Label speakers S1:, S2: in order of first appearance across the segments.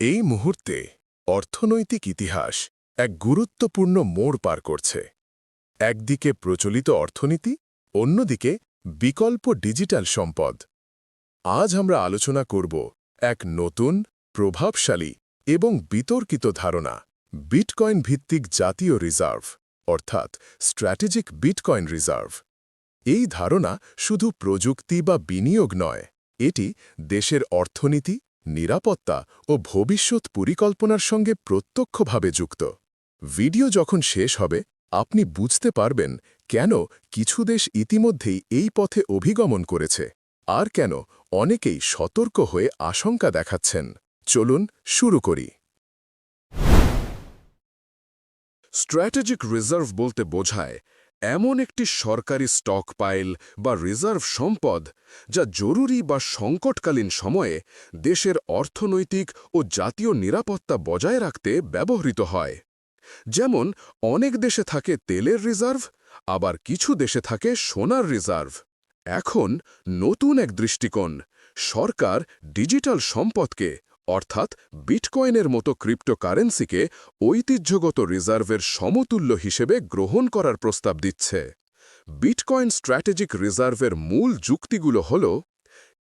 S1: এই মুহূর্তে অর্থনৈতিক ইতিহাস এক গুরুত্বপূর্ণ মোড় পার করছে। একদিকে প্রচলিত অর্থনীতি, অন্যদিকে বিকল্প ডিজিটাল সম্পদ। আজ আমরা আলোচনা করব এক নতুন, প্রভাবশালী এবং বিতর্কিত ধারণা, বিটকয়েন ভিত্তিক জাতীয় রিজার্ভ, অর্থাৎ স্ট্র্যাটেজিক বিটকয়েন রিজার্ভ। এই ধারণা শুধু প্রযুক্তি বা বিনিয়োগ নয়, এটি দেশের অর্থনীতি নিরাপত্তা ও ভবিষ্যৎ পরিকল্পনার সঙ্গে প্রত্যক্ষভাবে যুক্ত। ভিডিও যখন শেষ হবে, আপনি বুঝতে পারবেন কেন কিছু দেশ ইতিমধ্যেই এই পথে অভিগমন করেছে আর কেন অনেকেই সতর্ক হয়ে আশঙ্কা দেখাচ্ছেন। চলুন শুরু করি। স্ট্র্যাটেজিক রিজার্ভ বলতে বোঝায় এমন একটি সরকারি স্টক পাইল বা রিজার্ভ সম্পদ যা জরুরি বা সংকটকালীন সময়ে দেশের অর্থনৈতিক ও জাতীয় নিরাপত্তা বজায় রাখতে ব্যবহৃত হয়। যেমন, অনেক দেশে থাকে তেলের রিজার্ভ, আবার কিছু দেশে থাকে সোনার রিজার্ভ। এখন নতুন এক দৃষ্টিকোণ, সরকার ডিজিটাল সম্পদকে অর্থাৎ বিটকয়েনের মতো ক্রিপ্টোকারেন্সিকে ঐতিহ্যগত রিজার্ভের সমতুল্য হিসেবে গ্রহণ করার প্রস্তাব দিচ্ছে। বিটকয়েন স্ট্র্যাটেজিক রিজার্ভের মূল যুক্তিগুলো হল,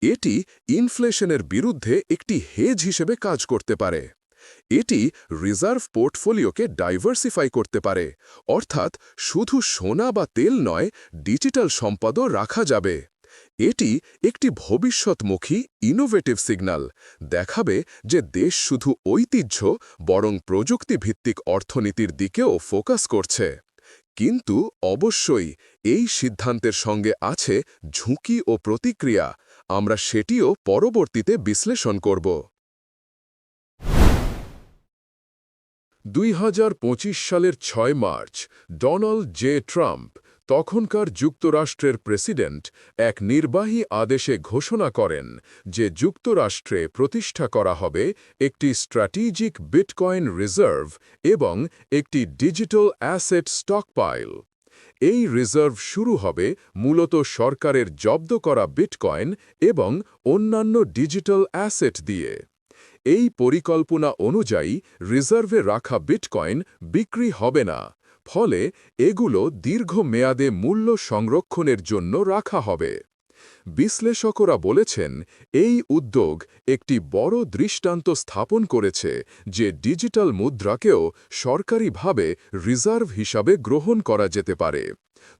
S1: এটি ইনফ্লেশনের বিরুদ্ধে একটি হেজ হিসেবে কাজ করতে পারে। এটি রিজার্ভ পোর্টফোলিওকে ডাইভার্সিফাই করতে পারে, অর্থাৎ শুধু সোনা বা তেল নয়, ডিজিটাল সম্পদও রাখা যাবে। এটি একটি ভবিষ্যৎমুখী ইনোভেটিভ সিগন্যাল দেখাবে যে দেশ শুধু ঐতিহ্য, বরং প্রযুক্তিভিত্তিক অর্থনীতির দিকেও ফোকাস করছে। কিন্তু অবশ্যই এই সিদ্ধান্তের সঙ্গে আছে ঝুঁকি ও প্রতিক্রিয়া। আমরা সেটিও পরবর্তীতে বিশ্লেষণ করব। দুই হাজার পঁচিশ সালের ছয় মার্চ, ডোনাল্ড জে ট্রাম্প তখনকার যুক্তরাষ্ট্রের প্রেসিডেন্ট এক নির্বাহী আদেশে ঘোষণা করেন যে যুক্তরাষ্ট্রে প্রতিষ্ঠা করা হবে একটি স্ট্র্যাটেজিক বিটকয়েন রিজার্ভ এবং একটি ডিজিটাল অ্যাসেট স্টকপাইল। এই রিজার্ভ শুরু হবে মূলত সরকারের জব্দ করা বিটকয়েন এবং অন্যান্য ডিজিটাল অ্যাসেট দিয়ে। এই পরিকল্পনা অনুযায়ী রিজার্ভে রাখা বিটকয়েন বিক্রি হবে না। ফলে এগুলো দীর্ঘমেয়াদে মূল্য সংরক্ষণের জন্য রাখা হবে। বিশ্লেষকরা বলেছেন, এই উদ্যোগ একটি বড় দৃষ্টান্ত স্থাপন করেছে যে ডিজিটাল মুদ্রাকেও সরকারিভাবে রিজার্ভ হিসাবে গ্রহণ করা যেতে পারে।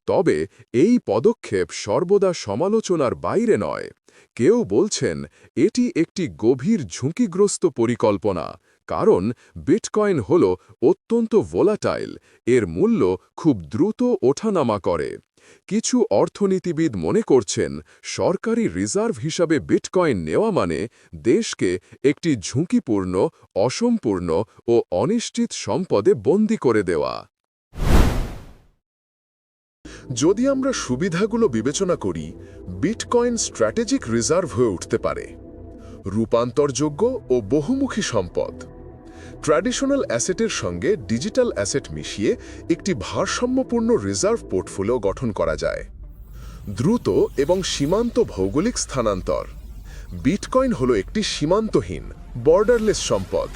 S1: তবে এই পদক্ষেপ সর্বদা সমালোচনার বাইরে নয়। কেউ বলছেন, এটি একটি গভীর ঝুঁকিগ্রস্ত পরিকল্পনা। কারণ বিটকয়েন হল অত্যন্ত ভোলাটাইল, এর মূল্য খুব দ্রুত ওঠানামা করে। কিছু অর্থনীতিবিদ মনে করছেন, সরকারি রিজার্ভ হিসাবে বিটকয়েন নেওয়া মানে দেশকে একটি ঝুঁকিপূর্ণ, অসম্পূর্ণ ও অনিশ্চিত সম্পদে বন্দী করে দেওয়া। যদি আমরা সুবিধাগুলো বিবেচনা করি, বিটকয়েন স্ট্র্যাটেজিক রিজার্ভ হয়ে উঠতে পারে। রূপান্তরযোগ্য ও বহুমুখী সম্পদ। ট্র্যাডিশনাল অ্যাসেটের সঙ্গে ডিজিটাল অ্যাসেট মিশিয়ে একটি ভারসাম্যপূর্ণ রিজার্ভ পোর্টফোলিও গঠন করা যায়। দ্রুত এবং সীমান্ত ভৌগোলিক স্থানান্তর। বিটকয়েন হল একটি সীমান্তহীন, বর্ডারলেস সম্পদ।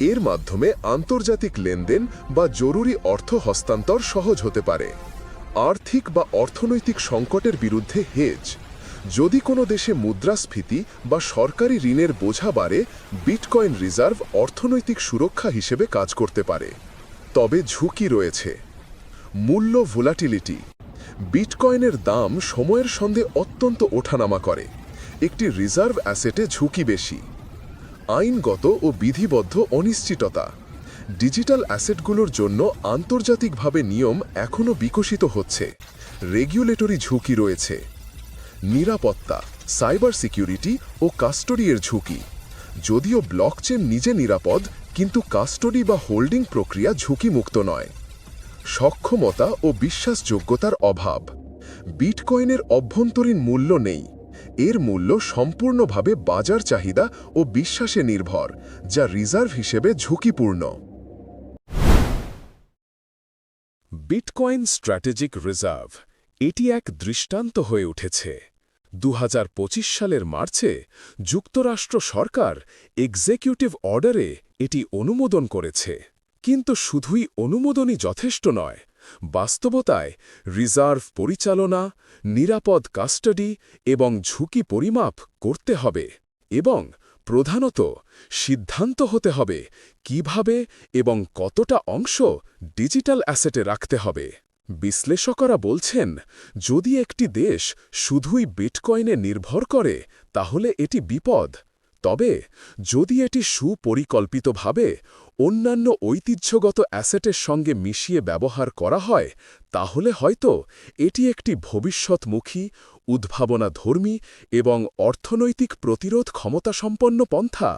S1: এর মাধ্যমে আন্তর্জাতিক লেনদেন বা জরুরি অর্থ হস্তান্তর সহজ হতে পারে। আর্থিক বা অর্থনৈতিক সংকটের বিরুদ্ধে হেজ। যদি কোনো দেশে মুদ্রাস্ফীতি বা সরকারি ঋণের বোঝা বাড়ে, বিটকয়েন রিজার্ভ অর্থনৈতিক সুরক্ষা হিসেবে কাজ করতে পারে। তবে ঝুঁকি রয়েছে। মূল্য ভোলাটিলিটি। বিটকয়েনের দাম সময়ের সঙ্গে অত্যন্ত ওঠানামা করে। একটি রিজার্ভ অ্যাসেটে ঝুঁকি বেশি। আইনগত ও বিধিবদ্ধ অনিশ্চিততা। ডিজিটাল অ্যাসেটগুলোর জন্য আন্তর্জাতিকভাবে নিয়ম এখনও বিকশিত হচ্ছে। রেগুলেটরি ঝুঁকি রয়েছে। নিরাপত্তা, সাইবার সিকিউরিটি ও কাস্টোডিয়ের ঝুঁকি। যদিও ব্লকচেন নিজে নিরাপদ, কিন্তু কাস্টোডি বা হোল্ডিং প্রক্রিয়া ঝুঁকিমুক্ত নয়। সক্ষমতা ও বিশ্বাসযোগ্যতার অভাব। বিটকয়েনের অভ্যন্তরীণ মূল্য নেই। এর মূল্য সম্পূর্ণভাবে বাজার চাহিদা ও বিশ্বাসে নির্ভর, যা রিজার্ভ হিসেবে ঝুঁকিপূর্ণ। বিটকয়েন স্ট্র্যাটেজিক রিজার্ভ এটি এক দৃষ্টান্ত হয়ে উঠেছে। দু হাজার পঁচিশ সালের মার্চে যুক্তরাষ্ট্র সরকার এক্সিকিউটিভ অর্ডারে এটি অনুমোদন করেছে। কিন্তু শুধুই অনুমোদনই যথেষ্ট নয়, বাস্তবতায় রিজার্ভ পরিচালনা, নিরাপদ কাস্টাডি এবং ঝুঁকি পরিমাপ করতে হবে এবং প্রধানত সিদ্ধান্ত হতে হবে কীভাবে এবং কতটা অংশ ডিজিটাল অ্যাসেটে রাখতে হবে। বিশ্লেষকরা বলছেন, যদি একটি দেশ শুধুই বিটকয়েনে নির্ভর করে, তাহলে এটি বিপদ। তবে, যদি এটি সুপরিকল্পিতভাবে অন্যান্য ঐতিহ্যগত অ্যাসেটের সঙ্গে মিশিয়ে ব্যবহার করা হয়, তাহলে হয়তো এটি একটি ভবিষ্যৎমুখী, উদ্ভাবনাধর্মী এবং অর্থনৈতিক প্রতিরোধ ক্ষমতাসম্পন্ন পন্থা।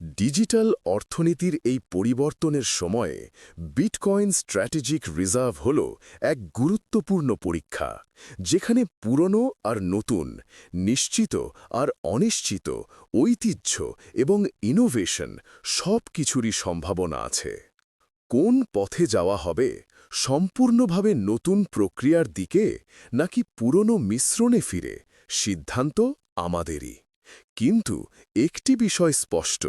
S1: ডিজিটাল অর্থনীতির এই পরিবর্তনের সময়ে বিটকয়েন স্ট্র্যাটেজিক রিজার্ভ হল এক গুরুত্বপূর্ণ পরীক্ষা, যেখানে পুরনো আর নতুন, নিশ্চিত আর অনিশ্চিত, ঐতিহ্য এবং ইনোভেশন সব কিছুরই সম্ভাবনা আছে। কোন পথে যাওয়া হবে, সম্পূর্ণভাবে নতুন প্রক্রিয়ার দিকে নাকি পুরনো মিশ্রণে ফিরে, সিদ্ধান্ত আমাদেরই। কিন্তু একটি বিষয় স্পষ্ট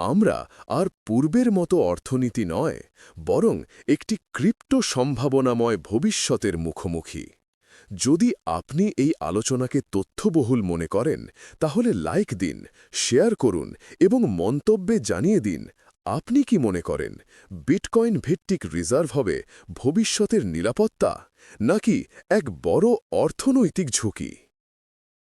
S1: আমরা আর পূর্বের মতো অর্থনীতি নয়, বরং একটি ক্রিপ্টো সম্ভাবনাময় ভবিষ্যতের মুখোমুখি। যদি আপনি এই আলোচনাকে তথ্যবহুল মনে করেন, তাহলে লাইক দিন, শেয়ার করুন এবং মন্তব্যে জানিয়ে দিন, আপনি কি মনে করেন, বিটকয়েন ভিত্তিক রিজার্ভ হবে ভবিষ্যতের নিরাপত্তা, নাকি এক বড় অর্থনৈতিক ঝুঁকি?